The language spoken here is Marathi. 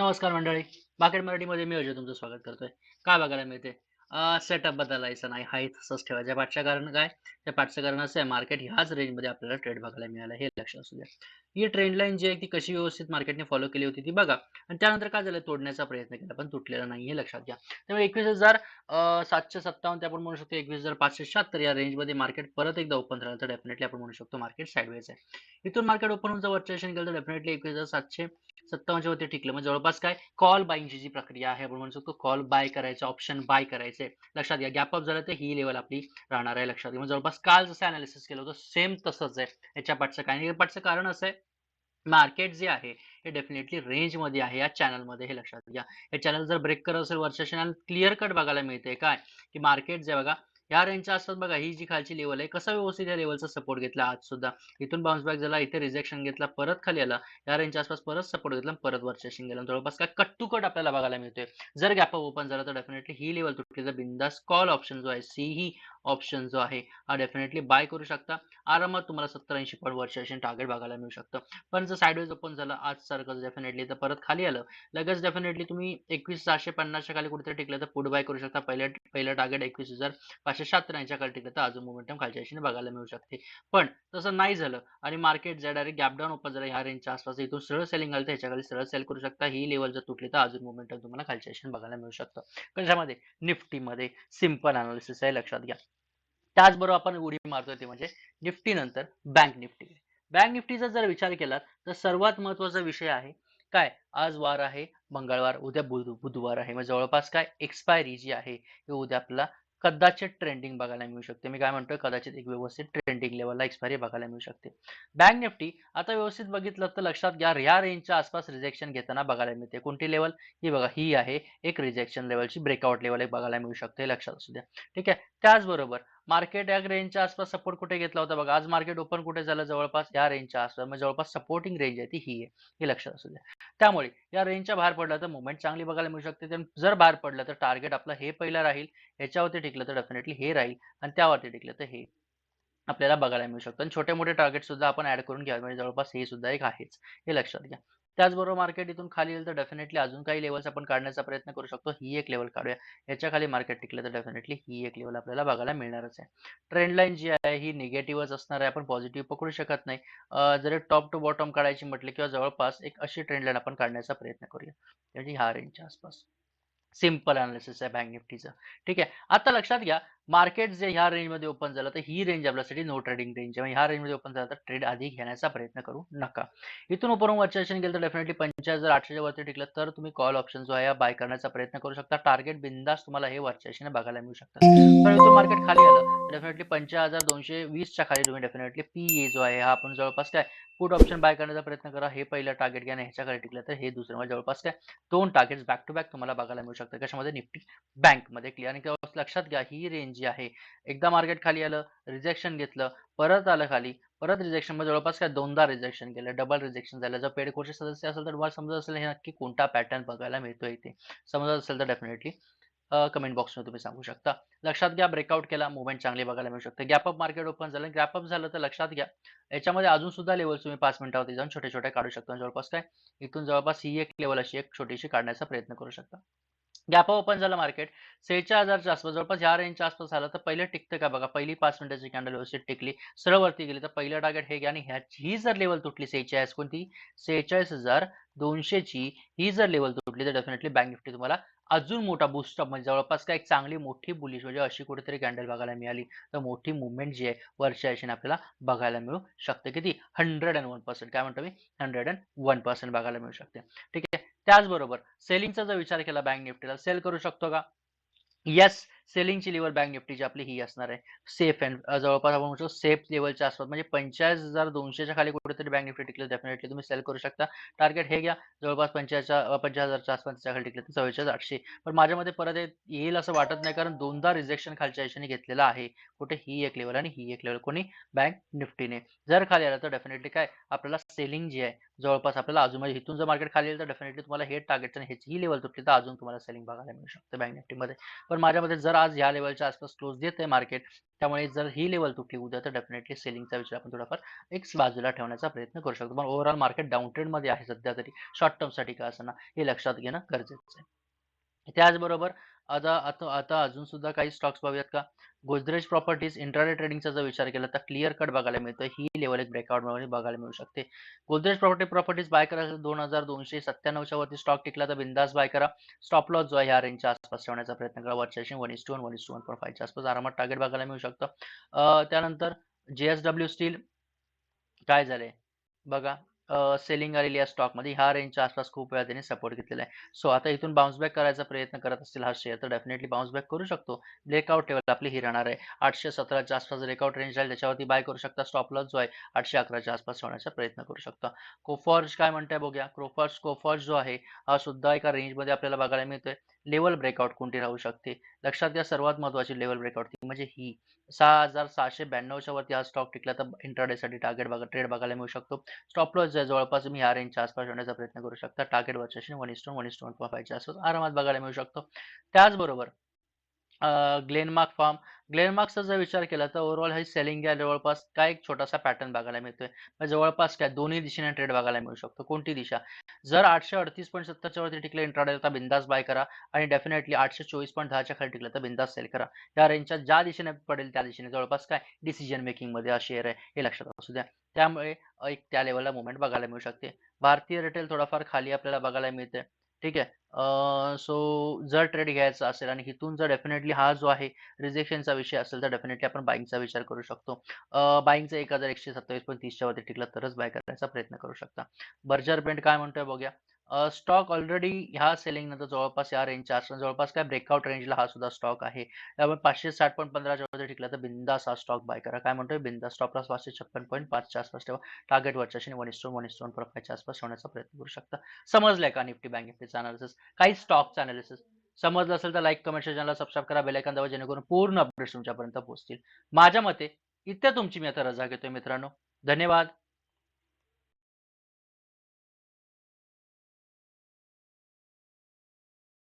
नमस्कार मंडळी. मार्केट मराठीमध्ये मी अजय तुमचं स्वागत करतोय. काय बघायला मिळते? सेटअप बदलायचा नाही. हा तसंच ठेवायचं. पाठचं कारण काय? त्या पाठचं कारण असं आहे मार्केट ह्याच रेंजमध्ये आपल्याला ट्रेड बघायला मिळाला हे लक्षात असू द्या. ही ट्रेंड लाईन जी आहे ती कशी व्यवस्थित मार्केटने फॉलो केली होती ती बघा आणि त्यानंतर काय झालं तोडण्याचा प्रयत्न केला पण तुटलेला नाही हे लक्षात घ्या. त्यामुळे एकवीस हजार सातशे सत्तावन्न ते आपण म्हणू शकतो 21,576 या रेंजमध्ये मार्केट परत एकदा ओपन राहिलं तर डेफिनेटली आपण म्हणू शकतो मार्केट साईडवेज आहे. इथून मार्केट ओपन होऊन जर वर्चेशन केलं तर डेफिनेटली 21,757 च्या वरती टिकलं. म्हणजे जवळपास काय कॉल बाईंगची जी प्रक्रिया आहे आपण म्हणू शकतो कॉल बाय करायचं, ऑप्शन बाय करायचे. लक्षात घ्या गॅप अप झालं तर ही लेवल आपली राहणार आहे लक्षात घ्या. जवळपास काल जसं अनालिसिस केलं होतं सेम तसंच आहे. याच्या पाठचं काय नाही पाठचं कारण असं आहे मार्केट जे आहे हे डेफिनेटली रेंजमध्ये आहे या चॅनलमध्ये हे लक्षात घ्या. हे चॅनल जर ब्रेक करत असेल वरच्या चॅनल क्लिअर कट बघायला मिळते काय, की मार्केट जे बघा या रेंजच्या आसपास बघा ही जी खालची लेवल आहे कसं व्यवस्थित या लेवलचा सपोर्ट घेतला आज सुद्धा. इथून बाउन्स बॅक झाला, इथे रिजेक्शन घेतला, परत खाली आला. या रेंजच्या आसपास परत सपोर्ट घेतला परत वरच्या गेला. जवळपास काय कट टू कट आपल्याला बघायला मिळतोय. जर गॅप ओपन झाला तर डेफिनेटली ही लेवल तुटली तर बिंदास कॉल ऑप्शन जो आहे सी ही ऑप्शन जो आहे हा डेफिनेटली बाय करू शकता. आरामात तुम्हाला 70-80 पॉइंट वरच्या टार्गेट बघायला मिळू शकतं. पण जर साईडवेज ओपन झालं आज सारखं डेफिनेटली तर परत खाली आलं. लगेच डेफिनेटली तुम्ही एकवीस सहाशे पन्नासच्या खाली कुठेतरी टिकलं तर पुट बाय करू शकता. पहिले पहिलं टार्गेट 21,576 यांच्या शहात्तर टिकलं तर अजून मोमेंटम खालच्या दिशेने बघायला मिळू शकते. पण तसं नाही झालं आणि मार्केट जर डायरेक्ट गॅप डाउन ओपन झालं ह्या रेंजच्या आसपास इथून सरळ सेलिंग आलं तर ह्याच्या सरळ सेल करू शकता. ही लेवल जर तुटली तर अजून मोमेंटम तुम्हाला खालच्या दिशेने बघायला मिळू शकतं. कशामध्ये? निफ्टीमध्ये सिंपल अनालिसिस आहे लक्षात घ्या. त्याचबरोबर आपण उडी मारतोय ते म्हणजे निफ्टी नंतर बँक निफ्टी. बँक निफ्टीचा जर विचार केला तर सर्वात महत्त्वाचा विषय आहे काय आज वार आहे मंगळवार, उद्या बुध बुधवार आहे. मग जवळपास काय एक्सपायरी जी आहे हे उद्या आपल्याला कदाचित ट्रेंडिंग बघायला मिळू शकते. मी काय म्हणतोय कदाचित एक व्यवस्थित ट्रेंडिंग लेवलला एक्सपायरी बघायला मिळू शकते. बँक निफ्टी आता व्यवस्थित बघितलं तर लक्षात घ्या या रेंजच्या आसपास रिजेक्शन घेताना बघायला मिळते. कोणती लेवल ही बघा ही आहे एक रिजेक्शन लेवलची ब्रेकआउट लेवल एक बघायला मिळू शकते. लक्षात असू द्या. ठीक आहे. त्याचबरोबर मार्केट या रेंजच्या आसपास सपोर्ट कुठे घेतला होता बघा. आज मार्केट ओपन कुठे झालं जवळपास या रेंजच्या आसपास. म्हणजे जवळपास सपोर्टिंग रेंज आहे ती ही आहे. हे लक्षात असू द्या. त्यामुळे या रेंजच्या बाहेर पडलं तर मुवमेंट चांगली बघायला मिळू शकते. जर बाहेर पडलं तर टार्गेट आपलं हे पहिलं राहील. याच्यावरती टिकलं तर डेफिनेटली हे राहील आणि त्यावरती टिकलं तर हे आपल्याला बघायला मिळू शकतं आणि छोटे-मोठे टार्गेट सुद्धा आपण ऍड करून घ्यावे म्हणजे जवळपास हे सुद्धा एक आहेच. हे लक्षात घ्या. त्याचबरोबर मार्केट इथून खाली येईल तर डेफिनेटली अजून काही लेवल्स आपण काढण्याचा प्रयत्न करू शकतो. ही एक लेवल काढूया. याच्या खाली मार्केट टिकलं तर डेफिनेटली ही एक लेवल आपल्याला बघायला मिळणारच आहे. ट्रेंड लाईन जी आहे ही निगेटिव्हच असणार आहे. आपण पॉझिटिव्ह पकडू शकत नाही. जरी टॉप टू बॉटम काढायची म्हटली किंवा जवळपास एक अशी ट्रेंड लाईन आपण काढण्याचा प्रयत्न करूया. म्हणजे ह्या रेंजच्या आसपास. सिंपल एनालिसिस आहे बँक निफ्टीचं. ठीक आहे. आता लक्षात घ्या मार्केट जे ह्या रेंजमध्ये ओपन झालं तर ही रेंज आपल्यासाठी नो ट्रेडिंग रेंज आहे. ह्या रेंजमध्ये ओपन झालं तर ट्रेड आधी घेण्याचा प्रयत्न करू नका. इथून उपरून वरच्या दिशेने गेलं तर डेफिनेटली पंचायत जर आठशेच्या वरती टिकलं तर तुम्ही कॉल ऑप्शन जो आहे बाय करण्याचा प्रयत्न करू शकता. टार्गेट बिंदास तुम्हाला हे वरच्या दिशेने बघायला मिळू शकतं. पण इथून मार्केट खाली आलं डेफिनेटली पंच्या हजार दोनशे वीसच्या खाली तुम्ही डेफिनेटली पीए जो आहे हा आपण जवळपास काय पुट ऑप्शन बाय करण्याचा प्रयत्न करा. हे पहिलं टार्गेट घ्या आणि ह्याच्या खाली टिकलं तर हे दुसरं म्हणजे जवळपास काय दोन टार्गेट्स बॅक टू बॅक तुम्हाला बघायला मिळू शकतं. कशामध्ये? निफ्टी बँकमध्ये क्लिअर आणि लक्षात घ्या ही रेंज जी आहे एकदा मार्केट खाली आलं, रिजेक्शन घेतलं, परत आलं खाली, परत रिजेक्शनमध्ये जवळपास काय दोनदा रिजेक्शन केलं, डबल रिजेक्शन झालं. जर पेड कोर्सचे सदस्य असेल तर तुम्हाला समजत असेल हे नक्की कोणता पॅटर्न बघायला मिळतोय इथे. समजत असेल तर डेफिनेटली कमेंट बॉक्समध्ये तुम्ही सांगू शकता. लक्षात घ्या ब्रेकआउट केला मुवमेंट चांगली बघायला मिळू शकते. गॅपअप मार्केट ओपन झालं. गॅपअप झालं तर लक्षात घ्या याच्यामध्ये अजून सुद्धा लेवल तुम्ही पाच मिनिटावरती जाऊन छोटे-छोटे काढू शकता. जवळपास काय इथून जवळपास ही एक लेवल अशी एक छोटीशी काढण्याचा प्रयत्न करू शकता. गॅप ओपन झालं मार्केट 46,000 च्या आसपास जवळपास या रेंजच्या आसपास झालं तर पहिलं टिकतं का बघा. पहिली पाच मिनिटाची कॅन्डल व्यवस्थित टिकली. सरळ वरती गेली तर पहिलं टार्गेट हे घ्या आणि ह्याची ही जर लेवल तुटली 46 कोणती सेहेचाळीस हजार दोनशेची ही जर लेवल तुटली तर डेफिनेटली बँक निफ्टी तुम्हाला अजून मोठा बुस्टअप म्हणजे जवळपास काय एक चांगली मोठी बुलिश म्हणजे अशी कुठेतरी कॅन्डल बघायला मिळाली तर मोठी मुवमेंट जी आहे वरच्या दिशेने आपल्याला बघायला मिळू शकते. किती 101% काय म्हणतो मी 101% बघायला मिळू शकते. ठीक आहे. त्याचबरोबर सेलिंगचा जर विचार केला बँक निफ्टीला सेल करू शकतो का? येस सेलिंगची लेवल बँक निफ्टीची आपली ही असणार आहे. सेफ अँड जवळपास आपण म्हणतो सेफ लेवलच्या आसपास म्हणजे पंचाळीस हजार दोनशेच्या खाली कुठेतरी बँक निफ्टी टिकले डेफिनेटली तुम्ही सेल करू शकता. टार्गेट हे घ्या जवळपास 45च्या 50,000 च्या आसपास त्याच्याखाली टिकलं तर 44,800 पण माझ्या मते परत येईल असं वाटत नाही कारण दोनदा रिजेक्शन खालच्या याच्याने घेतलेलं आहे. कुठे ही एक लेवल आणि ही एक लेवल कोणी बँक निफ्टीने. जर खाली आलं तर डेफिनेटली काय आपल्याला सेलिंग जी आहे जवळपास आपल्याला अजून म्हणजे इथून जर मार्केट खाली येईल तर डेफिनेटली तुम्हाला हे टार्गेट आणि ह्याची ही लेवल तुटली तर अजून तुम्हाला सेलिंग बघायला मिळू शकते बँक निफ्टीमध्ये पण माझ्या मते जर आज ह्या लेवलच्या आसपास क्लोज देत आहे मार्केट त्यामुळे जर ही लेवल तुटली उद्या तर डेफिनेटली सेलिंगचा विचार आपण थोडाफार एक बाजूला ठेवण्याचा प्रयत्न करू शकतो. पण ओव्हरऑल मार्केट डाऊन ट्रेंडमध्ये आहे सध्या तरी. शॉर्ट टर्मसाठी का असताना हे लक्षात घेणं गरजेचं आहे. त्याचबरोबर आता आता आता अजून सुद्धा काही स्टॉक्स पाहूयात का? गोदरेज प्रॉपर्टीज इंट्राडे ट्रेडिंगचा जर विचार केला तर क्लिअर कट बघायला मिळतं ही लेवल एक ब्रेकआउट बघायला मिळू शकते. गोदरेज प्रॉपर्टी प्रॉपर्टीज बाय करायला दोन हजार दोनशे सत्त्याण्णवच्या वरती स्टॉक टिकला तर बिंदास बाय करा. स्टॉप लॉस जो आहे ह्या रेंजच्या आसपास ठेवण्याचा प्रयत्न करा. वरच्या one is to one one is to one point फायच्या आसपास आरामात टार्गेट बघायला मिळू शकतं. अं, त्यानंतर जेएसडब्ल्यू स्टील काय झालंय बघा सेलिंग आलेली आहे स्टॉकमध्ये ह्या रेंजच्या आसपास खूप वेळा त्यांनी सपोर्ट घेतलेला आहे. सो आता इथून बाउन्स बॅक करायचा प्रयत्न करत असतील हा शेअर तर डेफिनेटली बाउन्स बॅक करू शकतो. ब्रेकआउट लेवल आपली ही राहणार आहे. आठशे सतराच्या आसपास ब्रेकआउट रेंज राहील त्याच्यावरती बाय करू शकता. स्टॉप लॉस जो आहे आठशे अकराच्या आसपास ठेवण्याचा प्रयत्न करू शकता. कोफॉर्ज काय म्हणताय बघूया. क्रोफॉर्ज कोफॉर्ज जो आहे हा सुद्धा एका रेंजमध्ये आपल्याला बघायला मिळतोय. लेवल ब्रेकआउट कोणती राहू शकते? लक्षात घ्या सर्वात महत्वाची लेवल ब्रेकआउट ती म्हणजे ही. सहा हजार सहाशे ब्याण्णवच्या वरती हा स्टॉक टिकला तर इंटरडेसाठी टार्गेट बघा ट्रेड बघायला मिळू शकतो. स्टॉप लॉस आहे जवळपास तुम्ही या रेंजच्या आसपास येण्याचा प्रयत्न करू शकता. टार्गेट वरच्या वन इस्टोन वन इस्टोन फायच्या आसपास आरामात बघायला मिळू शकतो. त्याचबरोबर ग्लेनमार्क फार्म ग्लेनमार्कचा जर विचार केला तर ओव्हरऑल हे सेलिंग या जवळपास काय एक छोटासा पॅटर्न बघायला मिळतोय. म्हणजे जवळपास काय दोन्ही दिशेने ट्रेड बघायला मिळू शकतो. कोणती दिशा? जर आठशे अडतीस पॉईंट सत्तरच्या वरती टिकले इंट्राडे तर बिंदास बाय करा आणि डेफिनेटली आठशे चोवीस पॉईंट दहाच्या खाली टिकलं तर बिंदास सेल करा. या रेंजच्या ज्या दिशेने पडेल त्या दिशेने. जवळपास काय? डिसिजन मेकिंगमध्ये हा शेअर आहे. हे लक्षात असू द्या. त्यामुळे एक त्या लेवलला मुवमेंट बघायला मिळू शकते. भारतीय रिटेल थोडाफार खाली आपल्याला बघायला मिळते ठीक आहे. सो जर ट्रेड घ्यायचा असेल आणि इथून जर डेफिनेटली हा जो आहे रिजेक्शनचा विषय असेल तर डेफिनेटली आपण बाईंगचा विचार करू शकतो. बाईंगचा एक हजार एकशे सत्तावीस पॉईंट तीसच्या वरती टिकला तरच बाय करायचा प्रयत्न करू शकता. बर्जर पेंट काय म्हणतोय बघूया. स्टॉक ऑलरेडी ह्या सेलिंग नंतर जवळपास या रेंजच्या आसपास जवळपास काय ब्रेकआउट रेंजला हा सुद्धा स्टॉक आहे. त्यामुळे पाचशे साठ पॉईंट पंधराच्या वरती टिकला तर बिंदास हा स्टॉक बाय करा. काय म्हणतोय? बिंदा स्टॉप लॉस पाचशे छप्पन पॉईंट पाचच्या आसपास ठेवा. टार्गेट वरच्या वन इस्टोन वन इस्टोन फायच्या आसपास ठेवण्याचा प्रयत्न करू शकता. समजलंय का निफ्टी बँक निफ्टीचा अनालिसिस काही स्टॉकचा अनालिसिस समजलं असेल तर लाईक कमेंट चॅनलला सबस्क्राईब करा. बेलायकन दाबा जेणेकरून पूर्ण अपडेट्स तुमच्यापर्यंत पोहोचतील. माझ्या मते इथे तुमची मी आता रजा घेतोय मित्रांनो. धन्यवाद.